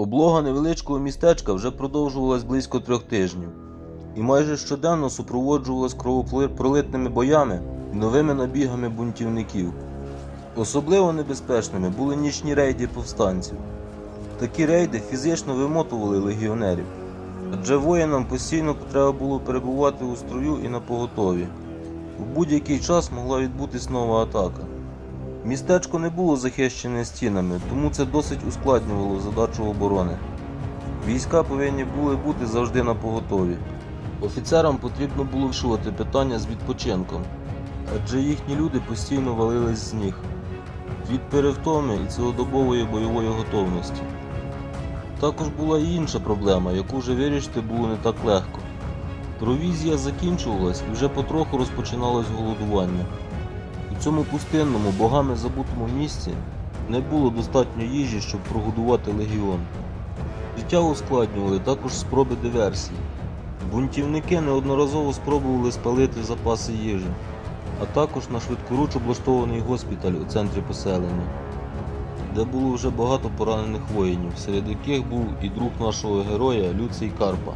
Облога невеличкого містечка вже продовжувалась близько трьох тижнів, і майже щоденно супроводжувалась кровопролитними боями і новими набігами бунтівників. Особливо небезпечними були нічні рейди повстанців. Такі рейди фізично вимотували легіонерів, адже воїнам постійно треба було перебувати у строю і на поготові. У будь-який час могла відбутись нова атака. Містечко не було захищене стінами, тому це досить ускладнювало задачу оборони. Війська повинні були бути завжди на поготові. Офіцерам потрібно було вирішувати питання з відпочинком, адже їхні люди постійно валились з ніг від перевтоми і цілодобової бойової готовності. Також була і інша проблема, яку вже вирішити було не так легко. Провізія закінчувалась і вже потроху розпочиналось голодування. Цьому пустинному, богами забутому місці не було достатньо їжі, щоб прогодувати легіон. Життя ускладнювали також спроби диверсії. Бунтівники неодноразово спробували спалити запаси їжі, а також на швидкоруч облаштований госпіталь у центрі поселення, де було вже багато поранених воїнів, серед яких був і друг нашого героя Люцій Карпа.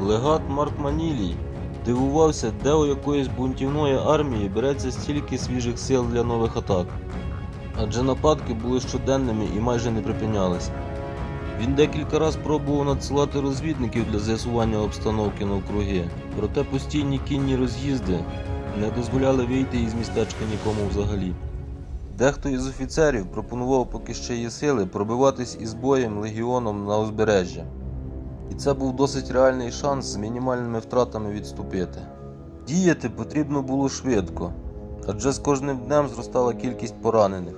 Легат Марк Манілій дивувався, де у якоїсь бунтівної армії береться стільки свіжих сил для нових атак, адже нападки були щоденними і майже не припинялися. Він декілька разів пробував надсилати розвідників для з'ясування обстановки навкруги, проте постійні кінні роз'їзди не дозволяли вийти із містечка нікому взагалі. Дехто із офіцерів пропонував, поки ще є сили, пробиватись із боєм легіоном на узбережжя. І це був досить реальний шанс з мінімальними втратами відступити. Діяти потрібно було швидко, адже з кожним днем зростала кількість поранених,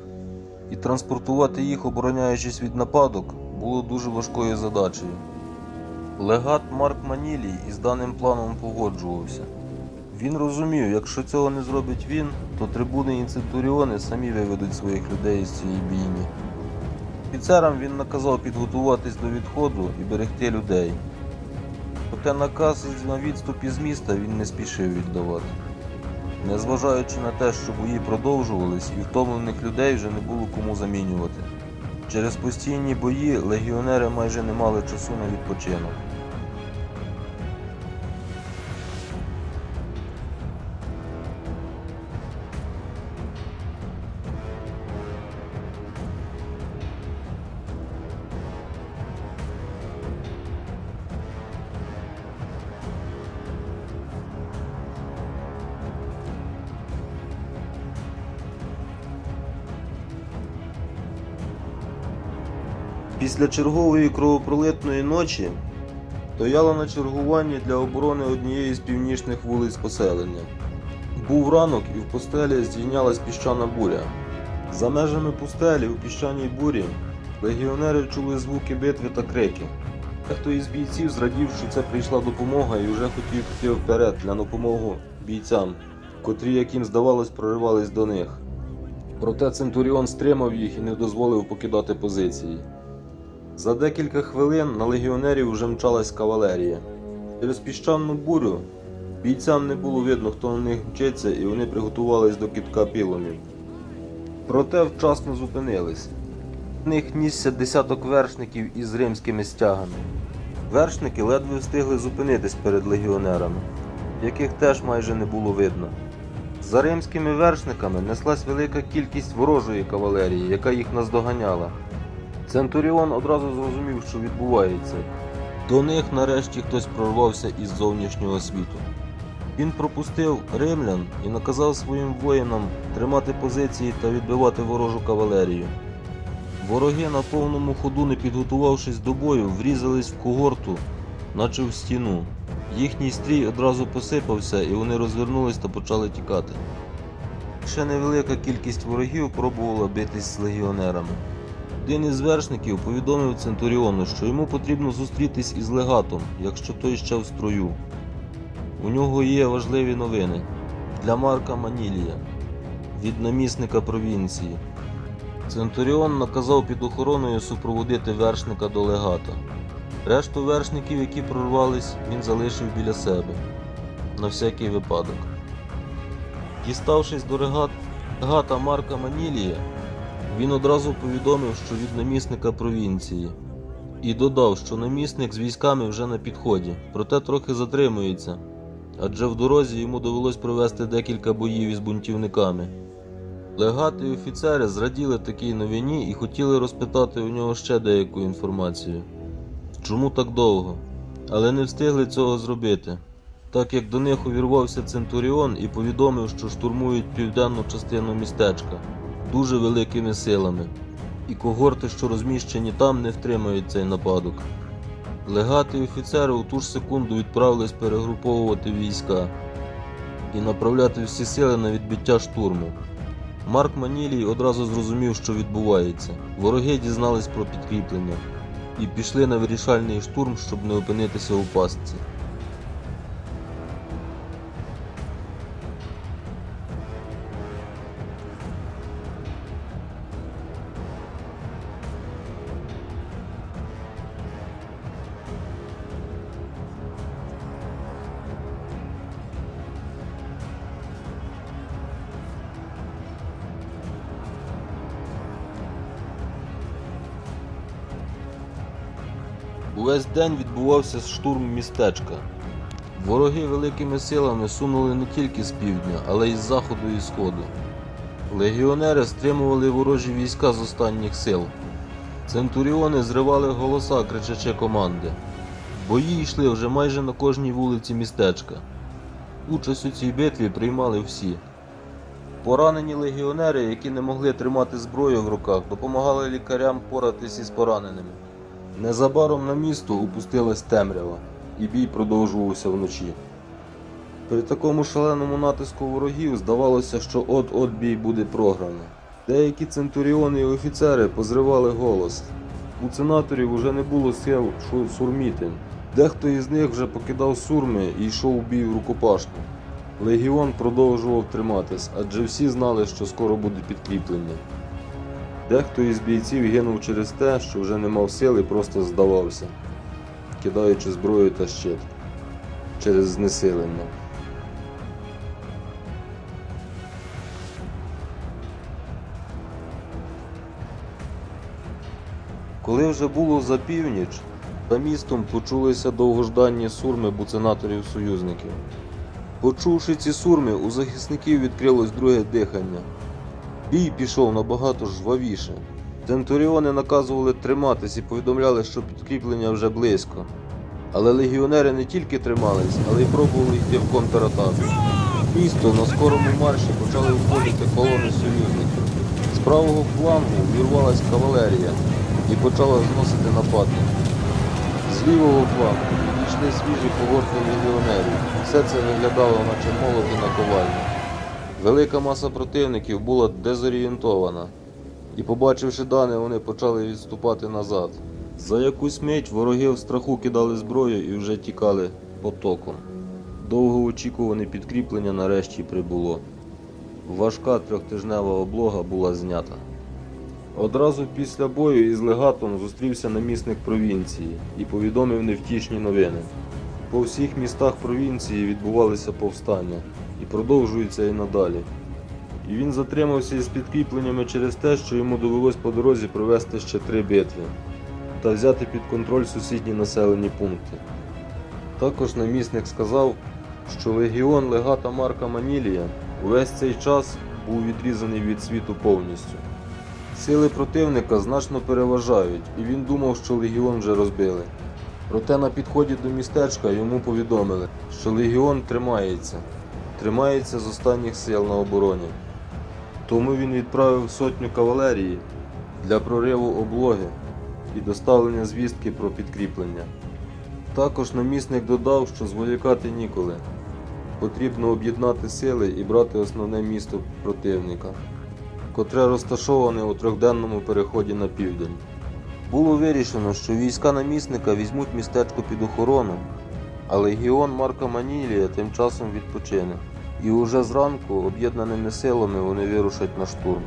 і транспортувати їх, обороняючись від нападок, було дуже важкою задачею. Легат Марк Манілій із даним планом погоджувався. Він розумів, якщо цього не зробить він, то трибуни і центуріони самі виведуть своїх людей із цієї бійні. Офіцерам він наказав підготуватись до відходу і берегти людей. Проте наказ на відступ із міста він не спішив віддавати. Незважаючи на те, що бої продовжувались і втомлених людей вже не було кому замінювати. Через постійні бої легіонери майже не мали часу на відпочинок. Після чергової кровопролитної ночі стояла на чергуванні для оборони однієї з північних вулиць поселення. Був ранок і в пустелі здійнялась піщана буря. За межами пустелі у піщаній бурі легіонери чули звуки битви та крики. Дехто із бійців зрадів, що це прийшла допомога і вже хотів піти вперед для допомоги бійцям, котрі, як їм здавалось, проривались до них. Проте Центуріон стримав їх і не дозволив покидати позиції. За декілька хвилин на легіонерів вже мчалась кавалерія. Через піщану бурю бійцям не було видно, хто на них мчиться, і вони приготувались до кітка пілонів. Проте вчасно зупинились. В них нісся десяток вершників із римськими стягами. Вершники ледве встигли зупинитись перед легіонерами, яких теж майже не було видно. За римськими вершниками неслась велика кількість ворожої кавалерії, яка їх наздоганяла. Центуріон одразу зрозумів, що відбувається. До них нарешті хтось прорвався із зовнішнього світу. Він пропустив римлян і наказав своїм воїнам тримати позиції та відбивати ворожу кавалерію. Вороги на повному ходу, не підготувавшись до бою, врізались в когорту, наче в стіну. Їхній стрій одразу посипався, і вони розвернулись та почали тікати. Ще невелика кількість ворогів пробувала битись з легіонерами. Один із вершників повідомив Центуріону, що йому потрібно зустрітись із легатом, якщо той ще в строю. У нього є важливі новини для Марка Манілія від намісника провінції. Центуріон наказав під охороною супроводити вершника до легата. Решту вершників, які прорвались, він залишив біля себе на всякий випадок. Діставшись до регат, легата Марка Манілія, він одразу повідомив, що від намісника провінції. І додав, що намісник з військами вже на підході, проте трохи затримується, адже в дорозі йому довелось провести декілька боїв із бунтівниками. Легати офіцери зраділи такій новині і хотіли розпитати у нього ще деяку інформацію. Чому так довго? Але не встигли цього зробити, так як до них увірвався Центуріон і повідомив, що штурмують південну частину містечка дуже великими силами, і когорти, що розміщені там, не втримають цей нападок. Легати офіцери у ту ж секунду відправились перегруповувати війська і направляти всі сили на відбиття штурму. Марк Манілій одразу зрозумів, що відбувається. Вороги дізнались про підкріплення і пішли на вирішальний штурм, щоб не опинитися у пастці. Увесь день відбувався штурм містечка. Вороги великими силами сунули не тільки з півдня, але й з заходу і сходу. Легіонери стримували ворожі війська з останніх сил. Центуріони зривали голоса, кричачи команди. Бої йшли вже майже на кожній вулиці містечка. Участь у цій битві приймали всі. Поранені легіонери, які не могли тримати зброю в руках, допомагали лікарям поратись із пораненими. Незабаром на місто опустилась темрява, і бій продовжувався вночі. При такому шаленому натиску ворогів здавалося, що от-от бій буде програний. Деякі центуріони і офіцери позривали голос. У сенаторів уже не було сил сурміти. Дехто із них вже покидав сурми і йшов у бій в рукопашну. Легіон продовжував триматись, адже всі знали, що скоро буде підкріплення. Дехто із бійців гинув через те, що вже не мав сил і просто здавався, кидаючи зброю та щит через знесилення. Коли вже було за північ, за містом почулися довгожданні сурми буценаторів союзників. Почувши ці сурми, у захисників відкрилось друге дихання. Бій пішов набагато жвавіше. Центуріони наказували триматись і повідомляли, що підкріплення вже близько. Але легіонери не тільки тримались, але й пробували йти в контратаку. Місто на скорому марші почали входити колони союзників. З правого флангу вірвалась кавалерія і почала зносити нападників. З лівого флангу підійшли свіжі когорти легіонерів. Все це виглядало наче молоти на ковальні. Велика маса противників була дезорієнтована, і, побачивши дане, вони почали відступати назад. За якусь мить вороги в страху кидали зброю і вже тікали потоком. Довгоочікуване підкріплення нарешті прибуло. Важка трьохтижнева облога була знята. Одразу після бою із легатом зустрівся намісник провінції і повідомив невтішні новини. По всіх містах провінції відбувалися повстання і продовжуються і надалі. І він затримався із підкріпленнями через те, що йому довелось по дорозі провести ще три битви та взяти під контроль сусідні населені пункти. Також намісник сказав, що легіон легата Марка Манілія увесь цей час був відрізаний від світу повністю. Сили противника значно переважають, і він думав, що легіон вже розбили. Проте на підході до містечка йому повідомили, що легіон тримається, тримається з останніх сил на обороні. Тому він відправив сотню кавалерії для прориву облоги і доставлення звістки про підкріплення. Також намісник додав, що зволікати ніколи. Потрібно об'єднати сили і брати основне місто противника, котре розташоване у трьохденному переході на південь. Було вирішено, що війська намісника візьмуть містечко під охорону, а легіон Марка Манілія тим часом відпочине. І уже зранку об'єднаними силами вони вирушать на штурм.